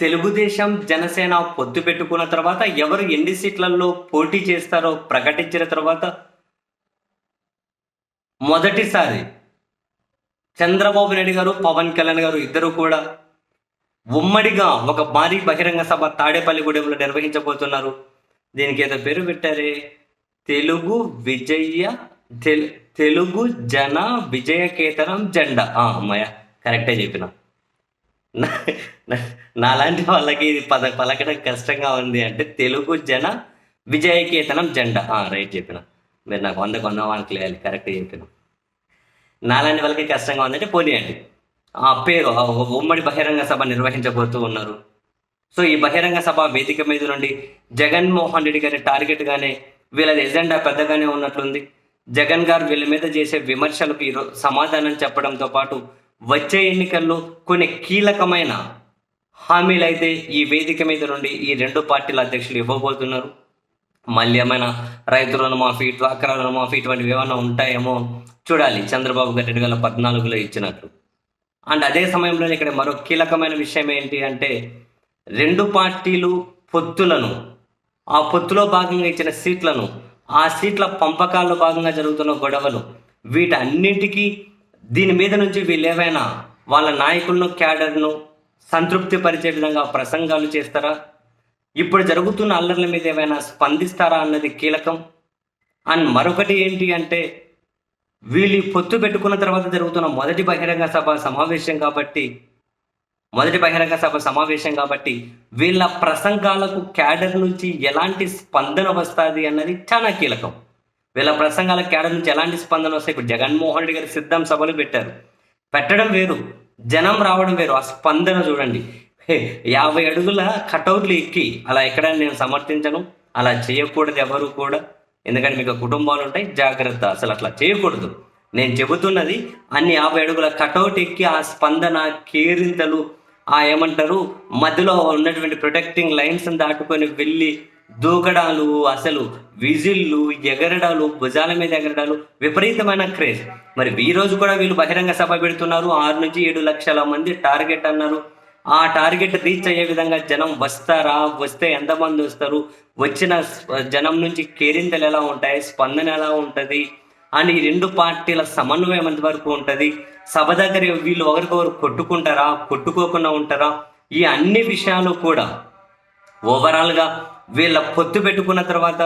తెలుగుదేశం జనసేన పొత్తు పెట్టుకున్న తర్వాత ఎవరు ఎన్ని సీట్లలో పోటీ చేస్తారో ప్రకటించిన తర్వాత మొదటిసారి చంద్రబాబు నాయుడు గారు పవన్ కళ్యాణ్ గారు ఇద్దరు కూడా ఉమ్మడిగా ఒక భారీ బహిరంగ సభ తాడేపల్లిగూడెంలో నిర్వహించబోతున్నారు. దీనికి ఏదో పేరు పెట్టారే? తెలుగు విజయ తెలుగు జన విజయకేతనం జెండా. అమ్మాయ కరెక్టే చెప్పిన నాలాంటి వాళ్ళకి ఇది పద పలకడం కష్టంగా ఉంది అంటే తెలుగు జన విజయకేతనం జెండా. రైట్ చెప్పిన. మీరు నాకు వంద వంద వాళ్ళకి లేదు కరెక్ట్ చెప్పిన. నాలాంటి వాళ్ళకి కష్టంగా ఉందంటే పోనీయండి ఆ పేరు ఉమ్మడి బహిరంగ సభ నిర్వహించబోతూ ఉన్నారు. సో ఈ బహిరంగ సభ వేదిక మీద నుండి జగన్మోహన్ రెడ్డి గారి టార్గెట్ గానే వీళ్ళ ఎజెండా పెద్దగానే ఉన్నట్లుంది. జగన్ గారు వీళ్ళ మీద చేసే విమర్శలకు ఈరోజు సమాధానం చెప్పడంతో పాటు వచ్చే ఎన్నికల్లో కొన్ని కీలకమైన హామీలు అయితే ఈ వేదిక మీద నుండి ఈ రెండు పార్టీల అధ్యక్షులు ఇవ్వబోతున్నారు. మళ్ళీ ఏమైనా రైతు రుణమాఫీ డ్వాక్రా రుణమాఫీ ఇటువంటివి ఏమైనా ఉంటాయేమో చూడాలి. చంద్రబాబు గారు రెండు వేల పద్నాలుగులో ఇచ్చినట్లు అండ్ అదే సమయంలో ఇక్కడ మరో కీలకమైన విషయం ఏంటి అంటే రెండు పార్టీలు పొత్తులను ఆ పొత్తులో భాగంగా ఇచ్చిన సీట్లను ఆ సీట్ల పంపకాల్లో భాగంగా జరుగుతున్న గొడవలు వీటన్నింటికీ దీని మీద నుంచి వీళ్ళు ఏవైనా వాళ్ళ నాయకులను క్యాడర్ను సంతృప్తి పరిచే విధంగా ప్రసంగాలు చేస్తారా? ఇప్పుడు జరుగుతున్న అల్లర్ల మీద ఏమైనా స్పందిస్తారా అన్నది కీలకం. అండ్ మరొకటి ఏంటి అంటే వీళ్ళు పొత్తు పెట్టుకున్న తర్వాత జరుగుతున్న మొదటి బహిరంగ సభ సమావేశం కాబట్టి మొదటి బహిరంగ సభ సమావేశం కాబట్టి వీళ్ళ ప్రసంగాలకు క్యాడర్ నుంచి ఎలాంటి స్పందన వస్తుంది అన్నది చాలా కీలకం. వీళ్ళ ప్రసంగాల కేడర్ నుంచి ఎలాంటి స్పందన వస్తాయి? ఇప్పుడు జగన్మోహన్ రెడ్డి గారి సిద్ధం సభలు పెట్టారు. పెట్టడం వేరు. జనం రావడం వేరు. ఆ స్పందన చూడండి. యాభై అడుగుల కటౌట్లు ఎక్కి అలా ఎక్కడ నేను సమర్థించను? అలా చేయకూడదు ఎవరు కూడా. ఎందుకంటే మీకు కుటుంబాలు ఉంటాయి. జాగ్రత్త. అసలు అట్లా చేయకూడదు. నేను చెబుతున్నది అన్ని యాభై అడుగుల కటౌట్ ఎక్కి ఆ స్పందన కేరింతలు ఆ ఏమంటారు మధ్యలో ఉన్నటువంటి ప్రొటెక్టింగ్ లైన్స్ దాటుకొని వెళ్ళి దూకడాలు అసలు విజిల్లు ఎగరడాలు భుజాల మీద ఎగరడాలు విపరీతమైన క్రేజ్. మరి ఈ రోజు కూడా వీళ్ళు బహిరంగ సభ పెడుతున్నారు. ఆరు నుంచి ఏడు లక్షల మంది టార్గెట్ అన్నారు. ఆ టార్గెట్ రీచ్ అయ్యే విధంగా జనం వస్తారా? వస్తే ఎంతమంది వస్తారు? వచ్చిన జనం నుంచి కేరింతలు ఎలా ఉంటాయి? స్పందన ఎలా ఉంటుంది? అని ఈ రెండు పార్టీల సమన్వయం ఎంతవరకు ఉంటుంది? సభ దగ్గర వీళ్ళు ఒకరికొకరు కొట్టుకుంటారా? కొట్టుకోకుండా ఉంటారా? ఈ అన్ని విషయాలు కూడా ఓవరాల్గా వీళ్ళ పొత్తు పెట్టుకున్న తర్వాత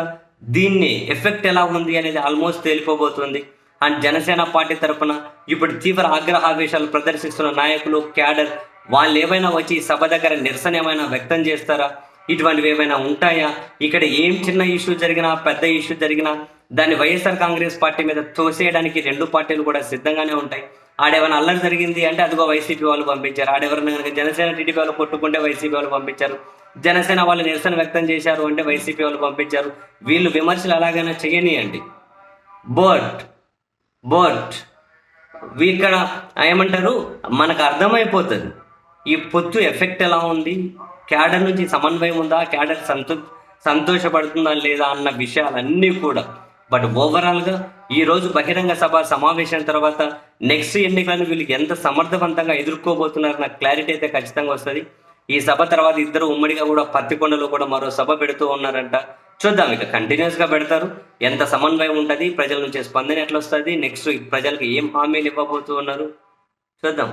దీన్ని ఎఫెక్ట్ ఎలా ఉంది అనేది ఆల్మోస్ట్ తేలిపోబోతుంది. అండ్ జనసేన పార్టీ తరఫున ఇప్పుడు తీవ్ర ఆగ్రహావేశాలు ప్రదర్శిస్తున్న నాయకులు క్యాడర్ వాళ్ళు ఏమైనా వచ్చి సభ దగ్గర నిరసన ఏమైనా వ్యక్తం చేస్తారా? ఇటువంటివి ఏమైనా ఉంటాయా? ఇక్కడ ఏం చిన్న ఇష్యూ జరిగినా పెద్ద ఇష్యూ జరిగినా దాన్ని వైఎస్ఆర్ కాంగ్రెస్ పార్టీ మీద తోసేయడానికి రెండు పార్టీలు కూడా సిద్ధంగానే ఉంటాయి. ఆడేమైనా అల్లరి జరిగింది అంటే అదిగో వైసీపీ వాళ్ళు పంపించారు. ఆడెవరైనా కనుక జనసేన టీడీపీ వాళ్ళు కొట్టుకుంటే వైసీపీ వాళ్ళు పంపించారు. జనసేన వాళ్ళు నిరసన వ్యక్తం చేశారు అంటే వైసీపీ వాళ్ళు పంపించారు. వీళ్ళు విమర్శలు ఎలాగైనా చేయనియండి. బట్ బట్ ఇక్కడ ఏమంటారు? మనకు అర్థమైపోతుంది. ఈ పొత్తు ఎఫెక్ట్ ఎలా ఉంది? క్యాడర్ నుంచి సమన్వయం ఉందా? క్యాడర్ సంతో సంతోషపడుతుందా లేదా అన్న విషయాలన్నీ కూడా బట్ ఓవరాల్గా ఈ రోజు బహిరంగ సభ సమావేశం తర్వాత నెక్స్ట్ ఎన్నికలను వీళ్ళు ఎంత సమర్థవంతంగా ఎదుర్కోబోతున్నారన్న క్లారిటీ అయితే ఖచ్చితంగా వస్తుంది. ఈ సభ తర్వాత ఇద్దరు ఉమ్మడిగా కూడా పత్తికొండలో కూడా మరో సభ పెడుతూ ఉన్నారంట. చూద్దాం ఇక కంటిన్యూస్గా పెడతారు. ఎంత సమన్వయం ఉంటుంది? ప్రజల నుంచి స్పందన ఎట్లా వస్తుంది నెక్స్ట్ ప్రజలకు ఏం హామీలు ఇవ్వబోతూ ఉన్నారు? చూద్దాం.